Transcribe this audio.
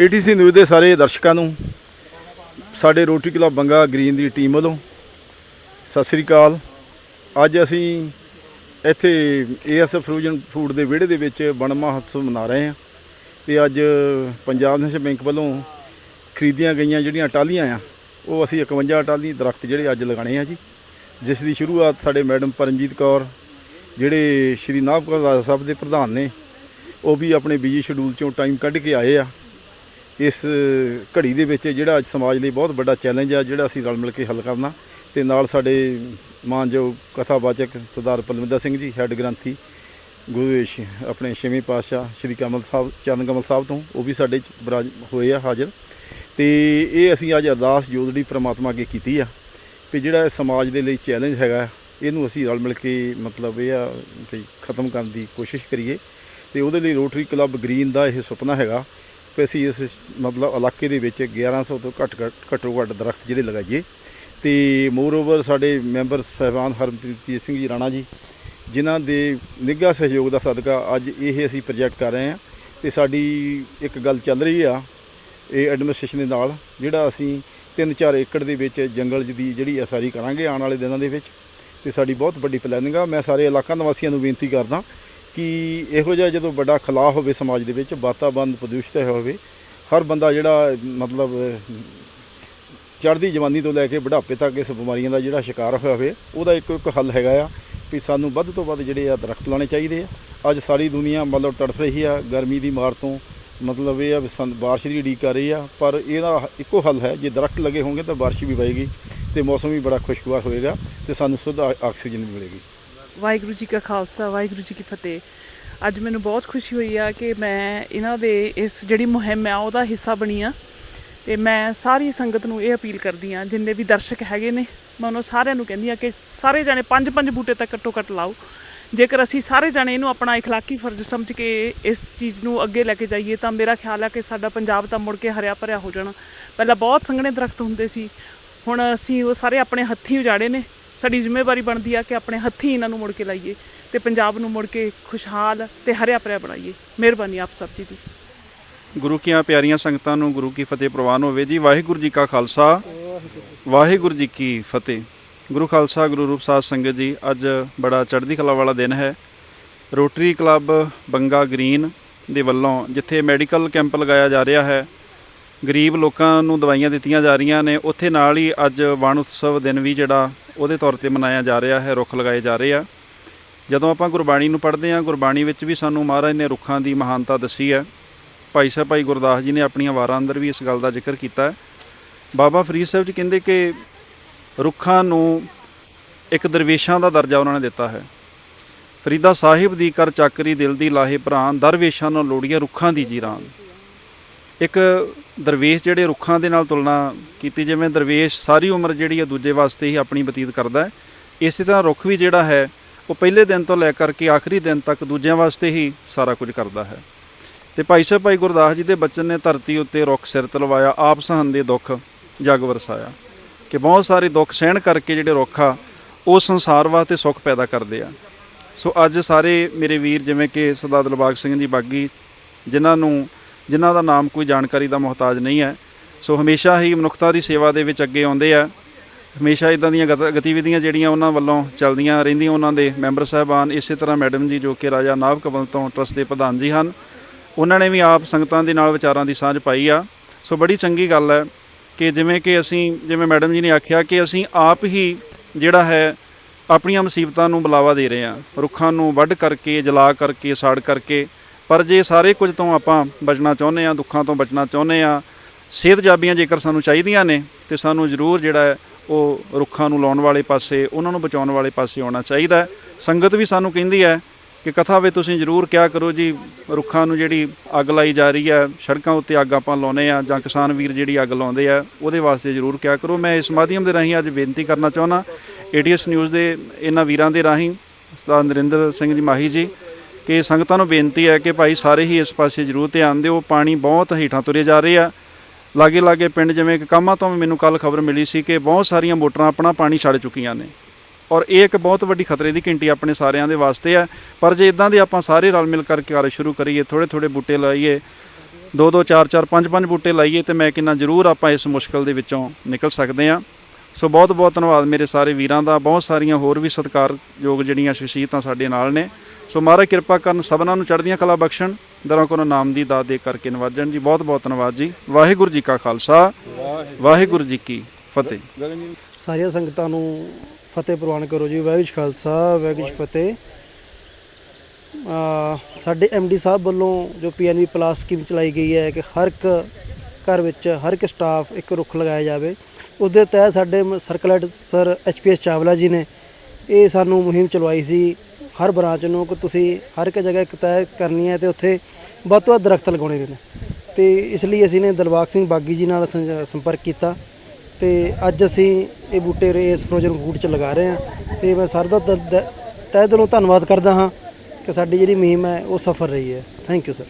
ATC news ਦੇ ਸਾਰੇ ਦਰਸ਼ਕਾਂ ਨੂੰ, ਸਾਡੇ ਰੋਟਰੀ ਕਲੱਬ ਬੰਗਾ ਗ੍ਰੀਨ ਦੀ ਟੀਮ ਵੱਲੋਂ ਸਤਿ ਸ੍ਰੀ ਅਕਾਲ। ਅੱਜ ਅਸੀਂ ਇੱਥੇ ਏਐਸਐਫ ਫਰੂਜਨ ਫੂਡ ਦੇ ਵਿਹੜੇ ਦੇ ਵਿੱਚ ਬਣ ਮਹੋਤਸਵ ਮਨਾ ਰਹੇ ਹਾਂ ਤੇ ਅੱਜ ਪੰਜਾਬ ਨੈਸ਼ਨਲ ਬੈਂਕ ਵੱਲੋਂ ਖਰੀਦੀਆਂ ਗਈਆਂ ਜਿਹੜੀਆਂ ਟਾਲੀਆਂ ਆ, ਉਹ ਅਸੀਂ 51 ਟਾਲੀ ਦਰਖਤ ਜਿਹੜੇ ਅੱਜ ਲਗਾਣੇ ਆ ਜੀ। ਜਿਸ ਦੀ ਸ਼ੁਰੂਆਤ ਸਾਡੇ ਮੈਡਮ ਪਰਮਜੀਤ ਕੌਰ, ਜਿਹੜੇ ਸ਼੍ਰੀ ਨਾਭਕੌਰ ਰਾਜਾ ਸਾਹਿਬ ਦੇ ਪ੍ਰਧਾਨ ਨੇ, ਉਹ ਵੀ ਆਪਣੇ ਬਿਜ਼ੀ ਸ਼ਡਿਊਲ ਚੋਂ ਟਾਈਮ ਕੱਢ ਕੇ ਆਏ ਆ। ਇਸ ਘੜੀ ਦੇ ਵਿੱਚ ਜਿਹੜਾ ਅੱਜ ਸਮਾਜ ਲਈ ਬਹੁਤ ਵੱਡਾ ਚੈਲੰਜ ਆ, ਜਿਹੜਾ ਅਸੀਂ ਰਲ ਮਿਲ ਕੇ ਹੱਲ ਕਰਨਾ। ਤੇ ਨਾਲ ਸਾਡੇ ਮਾਨਯੋਗ ਕਥਾਵਾਚਕ ਸਰਦਾਰ ਪਲਵਿੰਦਰ ਸਿੰਘ ਜੀ ਹੈੱਡ ਗ੍ਰੰਥੀ ਗੁਰੂ ਆਪਣੇ ਛੇਵੇਂ ਪਾਤਸ਼ਾਹ ਸ਼੍ਰੀ ਕਮਲ ਸਾਹਿਬ ਚਰਨ ਕਮਲ ਸਾਹਿਬ ਤੋਂ, ਉਹ ਵੀ ਸਾਡੇ ਚ ਬਰਾਜ, ਹੋਏ ਆ ਹਾਜ਼ਰ। ਤੇ ਇਹ ਅਸੀਂ ਅੱਜ ਅਰਦਾਸ ਜੋਦੜੀ ਪ੍ਰਮਾਤਮਾ ਅੱਗੇ ਕੀਤੀ ਆ, ਵੀ ਜਿਹੜਾ ਇਹ ਸਮਾਜ ਦੇ ਲਈ ਚੈਲੰਜ ਹੈਗਾ, ਇਹਨੂੰ ਅਸੀਂ ਰਲ ਮਿਲ ਕੇ ਮਤਲਬ ਇਹ ਆ ਵੀ ਖਤਮ ਕਰਨ ਦੀ ਕੋਸ਼ਿਸ਼ ਕਰੀਏ। ਤੇ ਉਹਦੇ ਲਈ ਰੋਟਰੀ ਕਲੱਬ ਗ੍ਰੀਨ ਦਾ ਇਹ ਸੁਪਨਾ ਹੈਗਾ ਕਿ ਅਸੀਂ ਇਸ ਮਤਲਬ ਇਲਾਕੇ ਦੇ ਵਿੱਚ 1100 ਤੋਂ ਘੱਟ ਘੱਟ ਘੱਟੋ ਘੱਟ ਦਰਖਤ ਜਿਹੜੇ ਲਗਾਈਏ। ਤੇ ਮੋਰ ਓਵਰ ਸਾਡੇ ਮੈਂਬਰ ਸਹਿਬਾਨ ਹਰਮਪ੍ਰੀਤ ਸਿੰਘ ਜੀ ਰਾਣਾ ਜੀ, ਜਿਨ੍ਹਾਂ ਦੇ ਨਿੱਘਾ ਸਹਿਯੋਗ ਦਾ ਸਦਕਾ ਅੱਜ ਇਹ ਅਸੀਂ ਪ੍ਰੋਜੈਕਟ ਕਰ ਰਹੇ ਹਾਂ। ਤੇ ਸਾਡੀ ਇੱਕ ਗੱਲ ਚੱਲ ਰਹੀ ਆ, ਇਹ ਐਡਮਿਨਿਸਟ੍ਰੇਸ਼ਨ ਦੇ ਨਾਲ, ਜਿਹੜਾ ਅਸੀਂ 3-4 ਏਕੜ ਦੇ ਵਿੱਚ ਜੰਗਲ ਦੀ ਜਿਹੜੀ ਅਸਾਰੀ ਕਰਾਂਗੇ ਆਉਣ ਵਾਲੇ ਦਿਨਾਂ ਦੇ ਵਿੱਚ। ਤੇ ਸਾਡੀ ਬਹੁਤ ਵੱਡੀ ਪਲੈਨਿੰਗ ਆ। ਮੈਂ ਸਾਰੇ ਇਲਾਕਾ ਨਿਵਾਸੀਆਂ ਨੂੰ ਬੇਨਤੀ ਕਰਦਾ ਕਿ ਇਹੋ ਜਿਹਾ ਜਦੋਂ ਵੱਡਾ ਖਲਾਅ ਹੋਵੇ ਸਮਾਜ ਦੇ ਵਿੱਚ, ਵਾਤਾਵਰਨ ਪ੍ਰਦੂਸ਼ਿਤ ਹੋਵੇ, ਹਰ ਬੰਦਾ ਜਿਹੜਾ, ਮਤਲਬ, ਚੜ੍ਹਦੀ ਜਵਾਨੀ ਤੋਂ ਲੈ ਕੇ ਬੁਢਾਪੇ ਤੱਕ ਇਸ ਬਿਮਾਰੀਆਂ ਦਾ ਜਿਹੜਾ ਸ਼ਿਕਾਰ ਹੋਇਆ ਹੋਵੇ, ਉਹਦਾ ਇੱਕੋ ਇੱਕ ਹੱਲ ਹੈਗਾ ਆ ਵੀ ਸਾਨੂੰ ਵੱਧ ਤੋਂ ਵੱਧ ਜਿਹੜੇ ਆ ਦਰਖਤ ਲਾਉਣੇ ਚਾਹੀਦੇ ਆ। ਅੱਜ ਸਾਰੀ ਦੁਨੀਆ ਮਤਲਬ ਤੜਫ ਰਹੀ ਆ, ਗਰਮੀ ਦੀ ਮਾਰ ਤੋਂ, ਮਤਲਬ ਇਹ ਆ ਸੰ- ਬਾਰਿਸ਼ ਦੀ ਉਡੀਕ ਕਰ ਰਹੀ ਆ, ਪਰ ਇਹਦਾ ਇੱਕੋ ਹੱਲ ਹੈ, ਜੇ ਦਰਖਤ ਲੱਗੇ ਹੋਣਗੇ ਤਾਂ ਬਾਰਿਸ਼ ਵੀ ਪਏਗੀ ਤੇ ਮੌਸਮ ਵੀ ਬੜਾ ਖੁਸ਼ਗਵਾਰ ਹੋਏਗਾ ਤੇ ਸਾਨੂੰ ਸ਼ੁੱਧ ਆ- ਆਕਸੀਜਨ ਵੀ ਮਿਲੇਗੀ। ਵਾਹਿਗੁਰੂ ਜੀ ਕਾ ਖਾਲਸਾ ਵਾਹਿਗੁਰੂ ਜੀ ਕੀ ਫਤਿਹ ਅੱਜ ਮੈਨੂੰ ਬਹੁਤ ਖੁਸ਼ੀ ਹੋਈ ਆ ਕਿ ਮੈਂ ਇਹਨਾਂ ਦੇ ਇਸ ਜਿਹੜੀ ਮੁਹਿੰਮ ਆ ਉਹਦਾ ਹਿੱਸਾ ਬਣੀ ਆ ਤੇ ਮੈਂ ਸਾਰੀ ਸੰਗਤ ਨੂੰ ਇਹ ਅਪੀਲ ਕਰਦੀ ਆ ਜਿੰਨੇ ਵੀ ਦਰਸ਼ਕ ਹੈਗੇ ਨੇ ਮੈਂ ਉਹਨਾਂ ਸਾਰਿਆਂ ਨੂੰ ਕਹਿੰਦੀ ਆ ਕਿ ਸਾਰੇ ਜਾਣੇ ਪੰਜ ਪੰਜ ਬੂਟੇ ਤੱਕ ਘੱਟੋ ਘੱਟ ਲਾਓ ਜੇਕਰ ਅਸੀਂ ਸਾਰੇ ਜਾਣੇ ਇਹਨੂੰ ਆਪਣਾ اخلاقی ਫਰਜ਼ ਸਮਝ ਕੇ ਇਸ ਚੀਜ਼ ਨੂੰ ਅੱਗੇ ਲੈ ਕੇ ਜਾਈਏ ਤਾਂ ਮੇਰਾ ਖਿਆਲ ਹੈ ਕਿ ਸਾਡਾ ਪੰਜਾਬ ਤਾਂ ਮੁੜ ਕੇ ਹਰਿਆ ਭਰਿਆ ਹੋ ਜਾਣਾ ਪਹਿਲਾਂ ਬਹੁਤ ਸੰਘਣੇ ਦਰਖਤ ਹੁੰਦੇ ਸੀ ਹੁਣ ਅਸੀਂ ਉਹ ਸਾਰੇ ਆਪਣੇ ਹੱਥੀਂ ਉਜਾੜੇ ਨੇ ਸਾਡੀ ਜ਼ਿੰਮੇਵਾਰੀ ਬਣਦੀ ਆ ਕਿ ਆਪਣੇ ਹੱਥੀਂ ਇਹਨਾਂ ਨੂੰ ਮੁੜ ਕੇ ਲਾਈਏ ਤੇ ਪੰਜਾਬ ਨੂੰ ਮੁੜ ਕੇ ਖੁਸ਼ਹਾਲ ਤੇ ਹਰਿਆ ਭਰਿਆ ਬਣਾਈਏ। ਮਿਹਰਬਾਨੀ ਆਪ ਸਭ ਜੀ ਦੀ। ਗੁਰੂ ਕੀਆਂ ਪਿਆਰੀਆਂ ਸੰਗਤਾਂ ਨੂੰ ਗੁਰੂ ਕੀ ਫਤਿਹ ਪ੍ਰਵਾਨ ਹੋਵੇ ਜੀ। ਵਾਹਿਗੁਰੂ ਜੀ ਕਾ ਖਾਲਸਾ, ਵਾਹਿਗੁਰੂ ਜੀ ਕੀ ਫਤਿਹ। ਗੁਰੂ ਖਾਲਸਾ, ਗੁਰੂ ਰੂਪ ਸਾਧ ਸੰਗਤ ਜੀ, ਅੱਜ ਬੜਾ ਚੜ੍ਹਦੀ ਕਲਾ ਵਾਲਾ ਦਿਨ ਹੈ। ਰੋਟਰੀ ਕਲੱਬ ਬੰਗਾ ਗ੍ਰੀਨ ਦੇ ਵੱਲੋਂ, ਜਿੱਥੇ ਮੈਡੀਕਲ ਕੈਂਪ ਲਗਾਇਆ ਜਾ ਰਿਹਾ ਹੈ, ਗਰੀਬ ਲੋਕਾਂ ਨੂੰ ਦਵਾਈਆਂ ਦਿੱਤੀਆਂ ਜਾ ਰਹੀਆਂ ਨੇ, ਉੱਥੇ ਨਾਲ ਹੀ ਅੱਜ ਵਣ ਉਤਸਵ ਦਿਨ ਵੀ ਜਿਹੜਾ ਉਹਦੇ ਤੌਰ ਤੇ ਮਨਾਇਆ ਜਾ ਰਿਹਾ ਹੈ, ਰੁੱਖ ਲਗਾਏ ਜਾ ਰਹੇ ਆ। ਜਦੋਂ ਆਪਾਂ ਗੁਰਬਾਣੀ ਨੂੰ ਪੜ੍ਹਦੇ ਹਾਂ, ਗੁਰਬਾਣੀ ਵਿੱਚ ਵੀ ਸਾਨੂੰ ਮਹਾਰਾਜ ਨੇ ਰੁੱਖਾਂ ਦੀ ਮਹਾਨਤਾ ਦੱਸੀ ਹੈ। ਭਾਈ ਸਾਹਿਬ, ਭਾਈ ਗੁਰਦਾਸ ਜੀ ਨੇ ਆਪਣੀਆਂ ਵਾਰਾਂ ਅੰਦਰ ਵੀ ਇਸ ਗੱਲ ਦਾ ਜ਼ਿਕਰ ਕੀਤਾ ਹੈ। ਬਾਬਾ ਫਰੀਦ ਸਾਹਿਬ ਜੀ ਕਹਿੰਦੇ ਕਿ ਰੁੱਖਾਂ ਨੂੰ ਇੱਕ ਦਰਵੇਸ਼ਾਂ ਦਾ ਦਰਜਾ ਉਹਨਾਂ ਨੇ ਦਿੱਤਾ ਹੈ। ਫਰੀਦਾ ਸਾਹਿਬ ਦੀ ਕਰ ਚੱਕਰੀ ਦਿਲ ਦੀ ਲਾਹੇ ਭਰਾਂ ਦਰਵੇਸ਼ਾਂ ਨੂੰ ਲੋੜੀਆਂ ਰੁੱਖਾਂ ਦੀ ਜੀਰਾਨ। ਇੱਕ ਦਰਵੇਸ਼ ਜਿਹੜੇ ਰੁੱਖਾਂ ਦੇ ਨਾਲ ਤੁਲਨਾ ਕੀਤੀ ਜਿਵੇਂ ਦਰਵੇਸ਼ ਸਾਰੀ ਉਮਰ ਜਿਹੜੀ ਹੈ ਦੂਜੇ ਵਾਸਤੇ ਹੀ ਆਪਣੀ ਬਤੀਤ ਕਰਦਾ ਹੈ। ਇਸੇ ਤਰ੍ਹਾਂ ਰੁੱਖ ਵੀ ਜਿਹੜਾ ਹੈ, ਉਹ ਪਹਿਲੇ ਦਿਨ ਤੋਂ ਲੈ ਕਰਕੇ ਆਖਰੀ ਦਿਨ ਤੱਕ ਦੂਜਿਆਂ ਵਾਸਤੇ ਹੀ ਸਾਰਾ ਕੁਝ ਕਰਦਾ ਹੈ। ਤੇ ਭਾਈ ਸਾਹਿਬ, ਭਾਈ ਗੁਰਦਾਸ ਜੀ ਦੇ ਬਚਨ ਨੇ ਧਰਤੀ ਉੱਤੇ ਰੁੱਖ ਸਿਰ ਤਲਵਾਇਆ ਆਪ ਸਹਨ ਦੇ ਦੁੱਖ ਜਗ ਵਰਸਾਇਆ। ਕਿ ਬਹੁਤ ਸਾਰੇ ਦੁੱਖ ਸਹਿਣ ਕਰਕੇ ਜਿਹੜੇ ਰੁੱਖ ਆ, ਉਹ ਸੰਸਾਰ ਵਾਸਤੇ ਸੁੱਖ ਪੈਦਾ ਕਰਦੇ ਆ। ਸੋ ਅੱਜ ਸਾਰੇ ਮੇਰੇ ਵੀਰ ਜਿਵੇਂ ਕਿ ਸਰਦਾਰ ਦਿਲਬਾਗ ਸਿੰਘ ਜੀ ਬਾਗੀ, ਜਿਨ੍ਹਾਂ ਨੂੰ ਜਿਨ੍ਹਾਂ ਦਾ ਨਾਮ ਕੋਈ ਜਾਣਕਾਰੀ ਦਾ ਮੁਹਤਾਜ ਨਹੀਂ ਹੈ। ਸੋ ਹਮੇਸ਼ਾ ਹੀ ਮਨੁੱਖਤਾ ਦੀ ਸੇਵਾ ਦੇ ਵਿੱਚ ਅੱਗੇ ਆਉਂਦੇ ਆ। ਹਮੇਸ਼ਾ ਇਦਾਂ ਦੀਆਂ ਗਤ- ਗਤੀਵਿਧੀਆਂ ਜਿਹੜੀਆਂ ਉਹਨਾਂ ਵੱਲੋਂ ਚੱਲਦੀਆਂ ਰਹਿੰਦੀਆਂ ਉਹਨਾਂ ਦੇ ਮੈਂਬਰ ਸਾਹਿਬਾਨ, ਇਸੇ ਤਰ੍ਹਾਂ ਮੈਡਮ ਜੀ ਜੋ ਕਿ ਰਾਜਾ ਨਾਭ ਕਵਲ ਤੋਂ ਟਰਸਟ ਦੇ ਪ੍ਰਧਾਨ ਜੀ ਹਨ, ਉਹਨਾਂ ਨੇ ਵੀ ਆਪ ਸੰਗਤਾਂ ਦੇ ਨਾਲ ਵਿਚਾਰਾਂ ਦੀ ਸਾਂਝ ਪਾਈ ਆ। ਸੋ ਬੜੀ ਚੰਗੀ ਗੱਲ ਹੈ ਕਿ ਜਿਵੇਂ ਕਿ ਅਸੀਂ, ਜਿਵੇਂ ਮੈਡਮ ਜੀ ਨੇ ਆਖਿਆ ਕਿ ਅਸੀਂ ਆਪ ਹੀ ਜਿਹੜਾ ਹੈ ਆਪਣੀਆਂ ਮੁਸੀਬਤਾਂ ਨੂੰ ਬੁਲਾਵਾ ਦੇ ਰਹੇ ਹਾਂ। ਰੁੱਖਾਂ ਨੂੰ ਵੱਢ ਕਰਕੇ, ਜਲਾ ਕਰਕੇ, ਸਾੜ ਕਰਕੇ ਪਰ ਜੇ ਸਾਰੇ ਕੁਝ ਤੋਂ ਆਪਾਂ ਬਚਣਾ ਚਾਹੁੰਦੇ ਆ ਦੁੱਖਾਂ ਤੋਂ ਬਚਣਾ ਚਾਹੁੰਦੇ ਆ ਸਿਹਤਯਾਬੀਆਂ ਜੇਕਰ ਸਾਨੂੰ ਚਾਹੀਦੀਆਂ ਨੇ, ਤੇ ਸਾਨੂੰ ਜ਼ਰੂਰ ਜਿਹੜਾ ਉਹ ਰੁੱਖਾਂ ਨੂੰ ਲਾਉਣ ਵਾਲੇ ਪਾਸੇ, ਉਹਨਾਂ ਨੂੰ ਬਚਾਉਣ ਵਾਲੇ ਪਾਸੇ ਆਉਣਾ ਚਾਹੀਦਾ ਸੰਗਤ ਵੀ ਸਾਨੂੰ ਕਹਿੰਦੀ ਹੈ ਕਿ ਕਥਾ ਵਿੱਚ ਤੁਸੀਂ ਜ਼ਰੂਰ ਕਿਹਾ ਕਰੋ ਜੀ, ਰੁੱਖਾਂ ਨੂੰ ਜਿਹੜੀ ਅੱਗ ਲਾਈ ਜਾ ਰਹੀ ਹੈ, ਸੜਕਾਂ ਉੱਤੇ ਅੱਗ ਆਪਾਂ ਲਾਉਨੇ ਆ ਜਾਂ ਕਿਸਾਨ ਵੀਰ ਜਿਹੜੀ ਅੱਗ ਲਾਉਂਦੇ ਆ, ਉਹਦੇ ਵਾਸਤੇ ਜ਼ਰੂਰ ਕਿਹਾ ਕਰੋ। ਮੈਂ ਇਸ ਮਾਧਿਅਮ ਦੇ ਰਾਹੀਂ ਅੱਜ ਬੇਨਤੀ ਕਰਨਾ ਚਾਹੁੰਦਾ ਏਟੀਐਸ ਨਿਊਜ਼ ਦੇ ਇਹਨਾਂ ਵੀਰਾਂ ਦੇ ਰਾਹੀਂ ਸਰਦਾਰ ਨਰਿੰਦਰ ਸਿੰਘ ਜੀ ਮਾਹੀ ਜੀ ਕਿ ਸੰਗਤਾਂ ਨੂੰ ਬੇਨਤੀ ਹੈ ਕਿ ਭਾਈ ਸਾਰੇ ਹੀ ਇਸ ਪਾਸੇ ਜ਼ਰੂਰ ਧਿਆਨ ਦਿਓ, ਪਾਣੀ ਬਹੁਤ ਹੇਠਾਂ ਤੁਰੇ ਜਾ ਰਹੇ। ਆ ਲਾਗੇ ਲਾਗੇ ਪਿੰਡ ਜਿਵੇਂ ਕਿ ਕਾਮਾ ਤੋਂ ਵੀ ਮੈਨੂੰ ਕੱਲ ਖਬਰ ਮਿਲੀ ਸੀ ਕਿ ਬਹੁਤ ਸਾਰੀਆਂ ਮੋਟਰਾਂ ਆਪਣਾ ਪਾਣੀ ਛੱਡ ਚੁੱਕੀਆਂ ਨੇ। ਔਰ ਇਹ ਇੱਕ ਬਹੁਤ ਵੱਡੀ ਖਤਰੇ ਦੀ ਘੰਟੀ ਆਪਣੇ ਸਾਰਿਆਂ ਦੇ ਵਾਸਤੇ ਹੈ। ਪਰ ਜੇ ਇਦਾਂ ਦੇ ਆਪਾਂ ਸਾਰੇ ਰਲ ਮਿਲ ਕਰਕੇ ਕਾਰਜ ਸ਼ੁਰੂ ਕਰੀਏ ਥੋੜੇ ਥੋੜੇ ਬੂਟੇ ਲਾਈਏ, ਦੋ ਦੋ, ਚਾਰ ਚਾਰ, ਪੰਜ ਪੰਜ ਬੂਟੇ ਲਾਈਏ ਤੇ ਮੈਂ ਕਿੰਨਾ ਜ਼ਰੂਰ ਆਪਾਂ ਇਸ ਮੁਸ਼ਕਲ ਦੇ ਵਿੱਚੋਂ ਨਿਕਲ ਸਕਦੇ ਹਾਂ। ਸੋ ਬਹੁਤ ਬਹੁਤ ਧੰਨਵਾਦ ਮੇਰੇ ਸਾਰੇ ਵੀਰਾਂ ਦਾ, ਬਹੁਤ ਸਾਰੀਆਂ ਹੋਰ ਵੀ ਸਤਿਕਾਰਯੋਗ ਜਿਹੜੀਆਂ ਸ਼ਖਸੀਅਤਾਂ ਸਾਡੇ ਨਾਲ ਨੇ। ਸੋ ਮਹਾਰਾਜ ਕਿਰਪਾ ਕਰਨ ਸਭਨਾਂ ਨੂੰ ਚੜ੍ਹਦੀਆਂ ਕਲਾ ਬਖਸ਼ਣ। ਦਰਾਂ ਕੋਲ ਨਾਮ ਦੀ ਦਾਤ ਦੇ ਕਰਕੇ ਨਵਾਜਣ ਜੀ। ਬਹੁਤ ਬਹੁਤ ਧੰਨਵਾਦ ਜੀ। ਵਾਹਿਗੁਰੂ ਜੀ ਕਾ ਖਾਲਸਾ। ਵਾਹਿਗੁਰੂ ਜੀ ਕੀ ਫਤਿਹ। ਸਾਰੀਆਂ ਸੰਗਤਾਂ ਨੂੰ ਫਤਿਹ ਪ੍ਰਵਾਨ ਕਰੋ ਜੀ। ਵਾਹਿਗੁਰੂ ਜੀ ਕਾ ਖਾਲਸਾ ਵਾਹਿਗੁਰੂ ਜੀ ਕੀ ਫਤਿਹ। ਸਾਡੇ ਡੀ ਸਾਹਿਬ ਵੱਲੋਂ ਜੋ ਪੀਐਨਬੀ ਪਲੱਸ ਸਕੀਮ ਚਲਾਈ ਗਈ ਹੈ ਕਿ ਹਰ ਇੱਕ ਘਰ ਵਿੱਚ ਹਰ ਇੱਕ ਸਟਾਫ ਇੱਕ ਰੁੱਖ ਲਗਾਇਆ ਜਾਵੇ। ਉਸ ਦੇ ਤਹਿਤ ਸਾਡੇ circle head sir HPS Chawla ji ਨੇ ਇਹ ਸਾਨੂੰ ਮੁਹਿੰਮ ਚਲਵਾਈ ਸੀ। ਹਰ ਬ੍ਰਾਂਚ ਨੂੰ ਕਿ ਤੁਸੀਂ ਹਰ ਇੱਕ ਜਗ੍ਹਾ ਇੱਕ ਤੈਅ ਕਰਨੀ ਹੈ ਤੇ ਉੱਥੇ ਵੱਧ ਤੋਂ ਵੱਧ ਦਰਖਤ ਲਗਾਉਣੇ ਨੇ। ਤੇ ਇਸ ਲਈ ਅਸੀਂ ਨੇ ਦਿਲਬਾਗ ਸਿੰਘ ਬਾਗੀ ਜੀ ਨਾਲ ਸੰਪਰਕ ਕੀਤਾ ਤੇ ਅੱਜ ਅਸੀਂ ਇਹ ਬੂਟੇ ਇਸ ਫਰੋਜ਼ਨ ਗੂਟ ਚ ਲਗਾ ਰਹੇ ਹਾਂ ਤੇ ਮੈਂ ਸਰ ਦਾ ਦ- ਦ- ਤਹਿ ਦਿਲੋਂ ਧੰਨਵਾਦ ਕਰਦਾ ਹਾਂ ਕਿ ਸਾਡੀ ਜਿਹੜੀ ਮੁਹਿੰਮ ਹੈ ਉਹ ਸਫਲ ਰਹੀ ਹੈ। Thank you sir